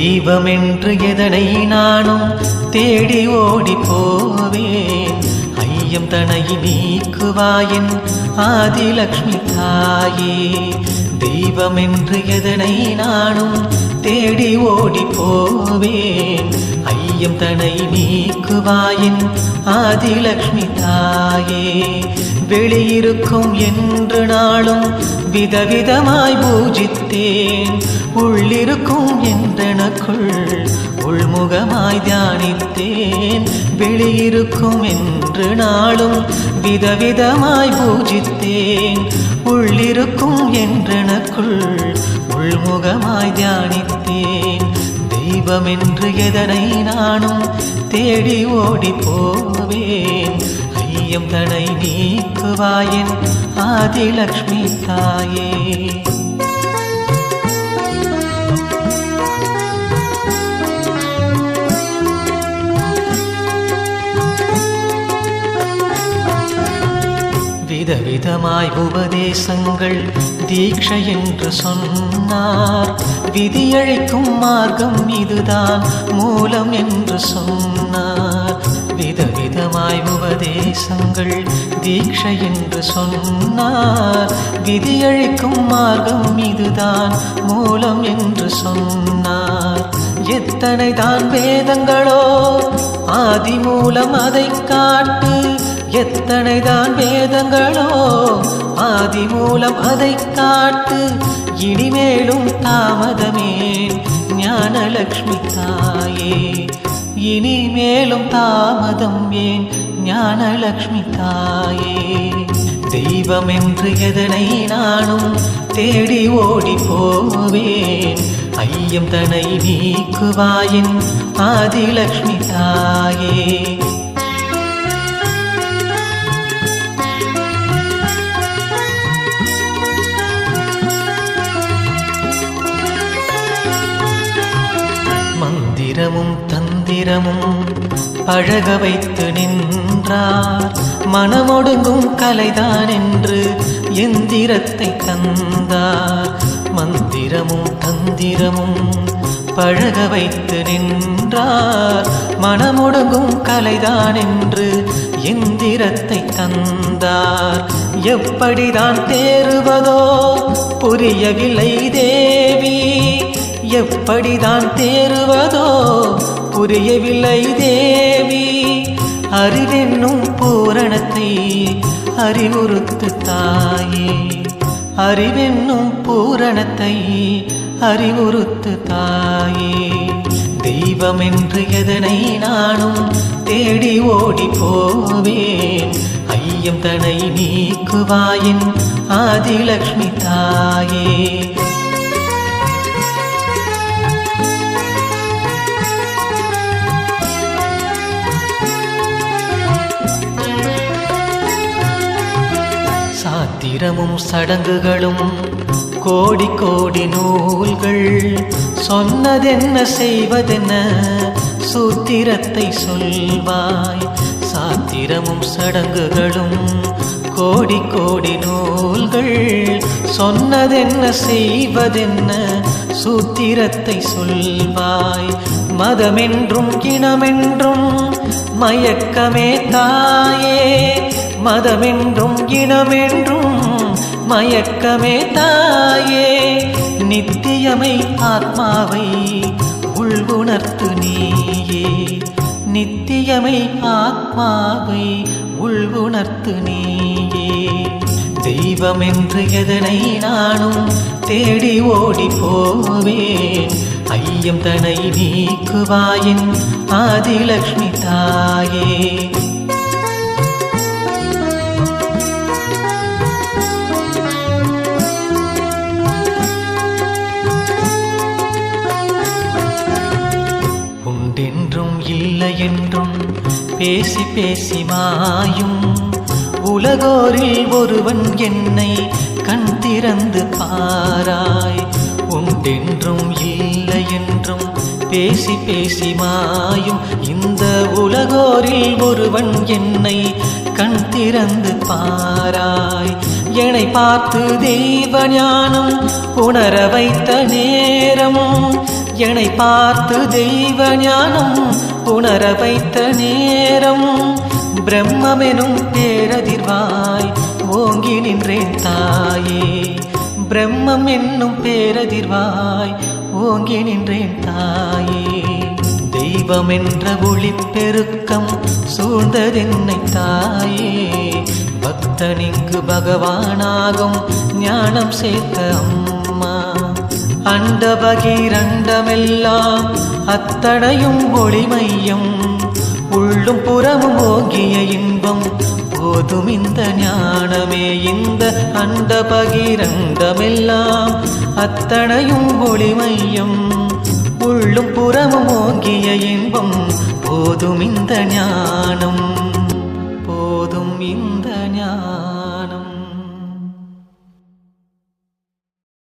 தெய்வம் என்று எதனை நானும் தேடி ஓடி போவேன்? ஐயம் தனை நீக்குவாயின் ஆதிலக்ஷ்மி தாயே. தெய்வம் என்று எதனை நானும் தேடி ஓடி போவேன்? ஐயம் தனை நீக்குவாயின் ஆதிலக்ஷ்மி தாயே? வெளியிருக்கும் என்று நாளும் விதவிதமாய் பூஜித்தேன். உள்ளிருக்கும் என்றனக்குள் உள்முகமாய் தியானித்தேன். வெளியிருக்கும் என்று நாளும் விதவிதமாய் பூஜித்தேன். உள்ளிருக்கும் என்றனக்குள் உள்முகமாய் தியானித்தேன். தெய்வம் என்று எதனை நானும் தேடி ஓடி போவேன்? ஐயம் தனை நீக்குவாயின் ஆதிலக்ஷ்மி தாயே. விதவிதமாய் உபதேசங்கள் தீட்சை என்று சொன்னார். விதியழிக்கும் மார்க்கம் இதுதான் மூலம் என்று சொன்னார். விதவிதமாய் உபதேசங்கள் தீட்சை என்று சொன்னார். விதியழிக்கும் மார்க்கம் இதுதான் மூலம் என்று சொன்னார். எத்தனை தான் வேதங்களோ ஆதி மூலம் அதை காட்டு எத்தனை தான் வேதங்களோ ஆதி மூலம் அதை காட்டு இனிமேலும் தாமதமே. ஞானலக்ஷ்மி தாயே இனிமேலும் தாமதம் ஏன்? ஞானலக்ஷ்மி தாயே தெய்வம் என்று எதனை நானும் தேடி ஓடி போவேன்? ஐயம் தனை நீக்குவாயின் ஆதிலக்ஷ்மி தாயே. மந்திரமும் தந்திரமும் பழக வைத்து நின்றார். மனமொடுங்கும் கலைதான் என்று எந்திரத்தை தந்தார். மந்திரமும் தந்திரமும் பழக வைத்து நின்றார். மனமொடுங்கும் கலைதான் என்று எந்திரத்தை தந்தார். எப்படிதான் தேறுவதோ புரியவில்லை தேவி. எப்படிதான் தேறுவதோ புரியவில்லை தேவி. அறிவென்னும் பூரணத்தை அறிவுறுத்து தாயே. அறிவென்னும் பூரணத்தை அறிவுறுத்து தாயே. தெய்வம் என்று எதனை நானும் தேடி ஓடி போவேன். ஐயம் தனை நீக்குவாயின் ஆதிலக்ஷ்மி தாயே. சாத்திரமும் சடங்குகளும் கோடி கோடி நூல்கள். சொன்னதென்ன செய்வதென்ன சூத்திரத்தை சொல்வாய். சாத்திரமும் சடங்குகளும் கோடி கோடி நூல்கள். சொன்னதென்ன செய்வதென்ன சூத்திரத்தை சொல்வாய். மதமென்றும் கிணமென்றும் மயக்கமே தாயே. மதமென்றும் இனமென்றும் மயக்கமே தாயே நித்தியமை ஆத்மாவை உள்வுணர்த்து நீயே. நித்தியமை ஆத்மாவை உள்வுணர்த்து நீயே. தெய்வம் என்று எதனை நானும் தேடி ஓடி போவேன். ஐயம் தனை நீக்குவாயின் ஆதிலக்ஷ்மி தாயே. பேசி பேசி மாயும். உலகோரில் ஒருவன் என்னை கண் திறந்து பாராய். உண்டென்றும் இல்லை என்றும் பேசி பேசி மாயும். இந்த உலகோரில் ஒருவன் என்னை கண் திறந்து பாராய். என்னை பார்த்து தெய்வ ஞானம் உணர வைத்த நேரமும் என்னை பார்த்து தெய்வ ஞானம் உணர வைத்த நேரம் பிரம்மெனும் பேரதிர்வாய் ஓங்கி நின்றேன் தாயே. பிரம்மம் என்னும் பேரதிர்வாய் ஓங்கி நின்றேன் தாயே. தெய்வம் என்ற ஒளிப்பெருக்கம் சூழ்ந்ததென்னை தாயே. பக்தனிங்கு பகவானாகும் ஞானம் சேர்த்த அம்மா. அண்ட பகிரண்டமெல்லாம் அத்தடையும் ஒளிமையும் உள்ளும் புறமும் ஓகிய இன்பம் போதும் இந்த ஞானமே இந்த அண்ட பகீரண்டமெல்லாம் அத்தனையும் ஒளிமையும் உள்ளும் புறமும் ஓகிய இன்பம் போதும் இந்த ஞானம் போதும் இந்த ஞானம்.